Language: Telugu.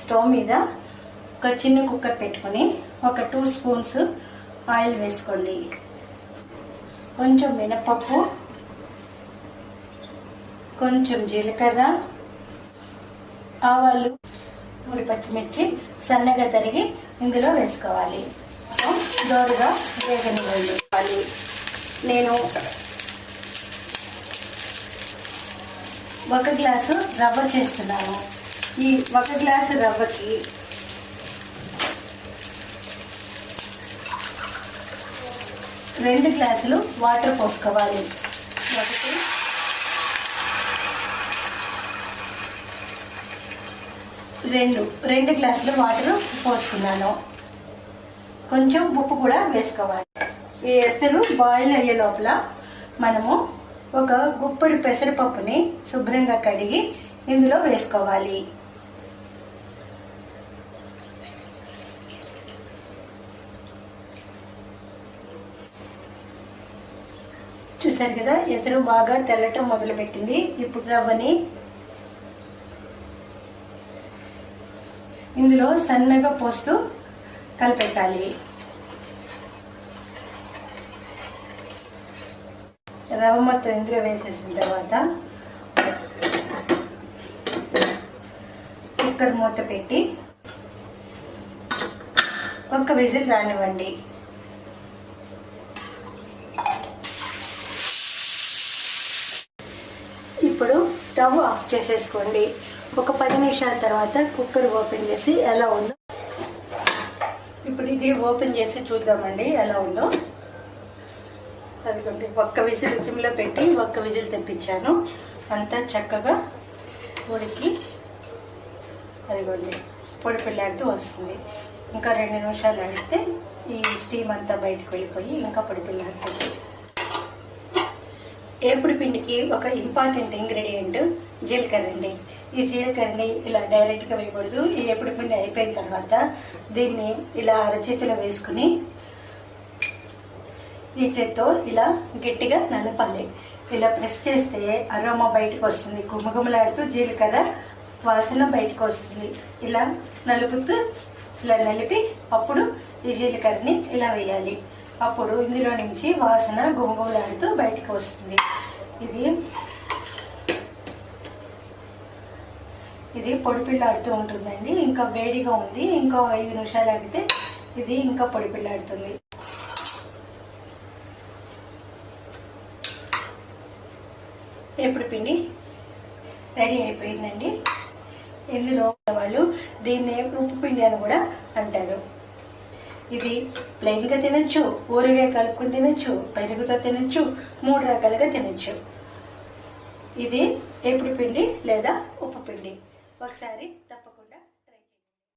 స్టవ్ మీద ఒక చిన్న కుక్కర్ పెట్టుకొని ఒక టూ స్పూన్స్ ఆయిల్ వేసుకోండి. కొంచెం మినపప్పు కొంచెం జీలకర్ర ఆవాలు మూడు పచ్చిమిర్చి సన్నగా తరిగి ఇందులో వేసుకోవాలి. దోరగా వేగనివ్వాలి నేను ఒక గ్లాసు రవ్వ చేస్తున్నాను. ఈ ఒక గ్లాసు రవ్వకి రెండు గ్లాసులు వాటర్ పోసుకోవాలి. ఒకటి. రెండు. రెండు గ్లాసులు వాటర్ పోసుకున్నాను. కొంచెం ఉప్పు కూడా వేసుకోవాలి. ఈ ఎసరు బాయిల్ అయ్యే లోపల మనము ఒక గుప్పడి పెసరపప్పుని శుభ్రంగా కడిగి ఇందులో వేసుకోవాలి. చూసారు కదా ఎసరు బాగా తెల్లటం మొదలుపెట్టింది. ఇప్పుడు రవ్వని ఇందులో సన్నగా పోస్తూ కలిపెట్టాలి. రవ్వ మొత్తం ఇందులో వేసేసిన తర్వాత కుక్కర్ మూత పెట్టి ఒక్క విజిల్ రానివ్వండి. ఇప్పుడు స్టవ్ ఆఫ్ చేసేసుకోండి. ఒక పది నిమిషాల తర్వాత కుక్కర్ ఓపెన్ చేసి ఎలా ఉందో. ఇప్పుడు ఇది ఓపెన్ చేసి చూద్దామండి ఎలా ఉందో. అదిగోండి ఒక్క విజిల్ సిమ్లో పెట్టి ఒక్క విజిల్ తెప్పించాను. అంతా చక్కగా ఉడికి అదిగోండి పొడి పిల్లాడుతూ వస్తుంది. ఇంకా రెండు నిమిషాలు అడిగితే ఈ స్టీమ్ అంతా బయటకు వెళ్ళిపోయి ఇంకా పొడి పిల్లాడుతుంది ఏపుడు పిండికి ఒక ఇంపార్టెంట్ ఇంగ్రీడియంట్ జీలకర్ర అండి ఈ జీలకర్రని ఇలా డైరెక్ట్గా వేయకూడదు. ఈ ఏపుడు పిండి అయిపోయిన తర్వాత దీన్ని ఇలా అరచేతిలో వేసుకుని ఈ చేత్తో ఇలా గట్టిగా నలపాలి. ఇలా ప్రెస్ చేస్తే అరోమా బయటకు వస్తుంది. గుమగుమలాడుతూ జీలకర్ర వాసన బయటకు వస్తుంది. ఇలా నలుపుతూ ఇలా నలిపి అప్పుడు ఈ జీలకర్రని ఇలా వేయాలి. అప్పుడు ఇందులో నుంచి వాసన గుమగుమలాడుతూ బయటకు వస్తుంది. ఇది ఇది పొడిపిల్లాడుతూ ఉంటుందండి. ఇంకా వేడిగా ఉంది. ఇంకా ఐదు నిమిషాలు ఆగితే ఇది ఇంకా పొడి పిల్లాడుతుంది ఎప్పుడు పిండి రెడీ అయిపోయిందండి. ఇందులో వాళ్ళు దీన్ని ఉప్పు పిండి అని కూడా అంటారు. ఇది ప్లెయిన్గా తినచ్చు ఊరిగా కలుపుకుని తినచ్చు పెరుగుతో తినచ్చు మూడు రకాలుగా తినచ్చు. ఇది ఎప్పుడు పిండి లేదా ఉప్పు పిండి. ఒకసారి తప్ప